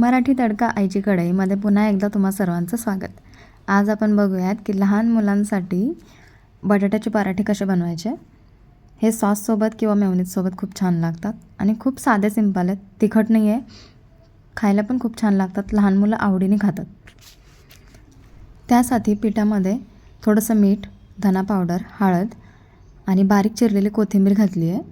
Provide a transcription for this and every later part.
मराठी तडका आईची कढईमध्ये पुन्हा एकदा तुम्हा सर्वांचं स्वागत. आज आपण बघूयात की लहान मुलांसाठी बटाट्याचे पराठे कसे बनवायचे? हे सॉससोबत किंवा मेवनीजसोबत खूप छान लागतात आणि खूप साधे सिंपल आहेत. तिखट नाही आहे खायला पण खूप छान लागतात. लहान मुलं आवडीने खातात. त्यासाठी पिठामध्ये थोडंसं मीठ धना पावडर हळद आणि बारीक चिरलेली कोथिंबीर घातली आहे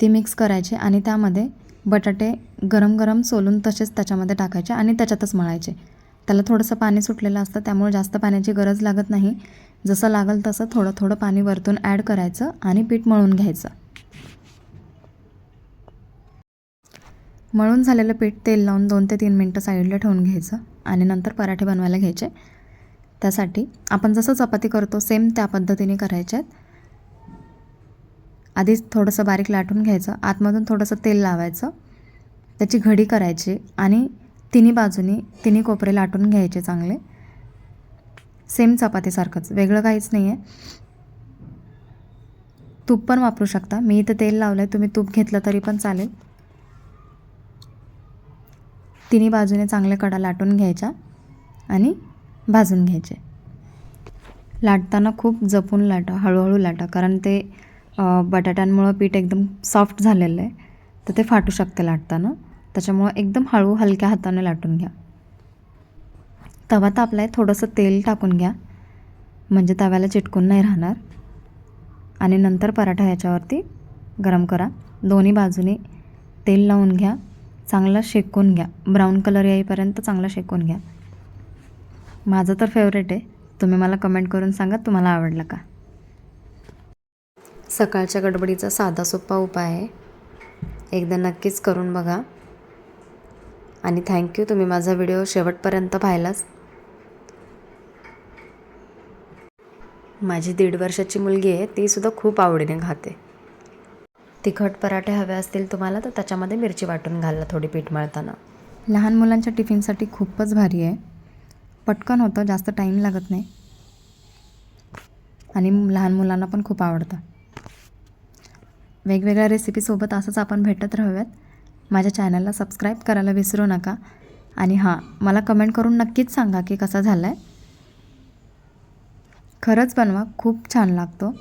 ती मिक्स करायची आणि त्यामध्ये बटाटे गरम गरम सोलून तसेच त्याच्यामध्ये टाकायचे आणि त्याच्यातच मळायचे. त्याला थोडंसं पाणी सुटलेलं असतं त्यामुळे जास्त पाण्याची गरज लागत नाही. जसं लागेल तसं थोडं थोडं पाणी वरतून ॲड करायचं आणि पीठ मळून घ्यायचं. मळून झालेलं पीठ तेल लावून दोन ते तीन मिनटं साईडला ठेवून घ्यायचं आणि नंतर पराठे बनवायला घ्यायचे. त्यासाठी आपण जसं चपाती करतो सेम त्या पद्धतीने करायच्या आहेत आधीच थोडंसं बारीक लाटून घ्यायचं आतमधून थोडंसं तेल लावायचं त्याची घडी करायची आणि तिन्ही बाजूनी तिन्ही कोपरे लाटून घ्यायचे चांगले. सेम चपातीसारखंच वेगळं काहीच नाही आहे तूप पण वापरू शकता. मी इथं तेल लावलं आहे तुम्ही तूप घेतलं तरी पण चालेल. तिन्ही बाजूने चांगले कडा लाटून घ्यायच्या आणि भाजून घ्यायचे. लाटताना खूप जपून लाटा हळूहळू लाटा कारण ते बटाट्यांमुळं पीठ एकदम सॉफ्ट झालेलं आहे. तर ते फाटू शकते लाटताना. त्याच्यामुळं एकदम हळू हलक्या हाताने लाटून घ्या. तवा तापला आहे थोडंसं तेल टाकून घ्या. म्हणजे तव्याला चिटकून नाही राहणार. आणि नंतर पराठा ह्याच्यावरती गरम करा. दोन्ही बाजूने तेल लावून घ्या. चांगला शेकून घ्या. ब्राऊन कलर येईपर्यंत चांगला शेकून घ्या. माझं तर फेवरेट आहे. तुम्ही मला कमेंट करून सांगा तुम्हाला आवडलं का? सकाळच्या गडबडीचा साधा सोपा उपाय आहे. एकदा नक्कीच करून बघा. आणि थँक्यू तुम्ही माझा व्हिडिओ शेवटपर्यंत पाहिलाच. माझी दीड वर्षाची मुलगी आहे तीसुद्धा खूप आवडीने खाते. तिखट पराठे हवे असतील तुम्हाला तर त्याच्यामध्ये मिरची वाटून घाला थोडी पीठ मळताना. लहान मुलांच्या टिफिनसाठी खूपच भारी आहे. पटकन होतं जास्त टाईम लागत नाही. आणि लहान मुलांना पण खूप आवडतं. वेगवेगळ्या रेसिपीसोबत असंच आपण भेटत राहूयात. माझ्या चॅनलला सबस्क्राईब करायला विसरू नका. आणि हां मला कमेंट करून नक्कीच सांगा की कसा झाला आहे खरंच बनवा खूप छान लागतो.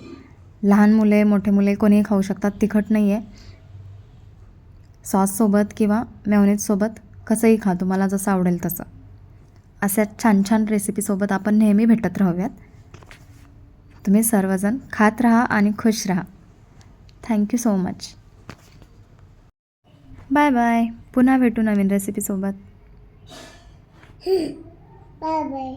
लहान मुले मोठे मुले कोणीही खाऊ शकतात तिखट नाही आहे सॉससोबत किंवा मेवनीजसोबत कसंही खा तुम्हाला जसं आवडेल तसं. अशा छान छान रेसिपीसोबत आपण नेहमी भेटत राहूयात. तुम्ही सर्वजण खात राहा आणि खुश राहा. Thank you so much bye bye पुन्हा भेटू नवीन रेसिपीसोबत बाय बाय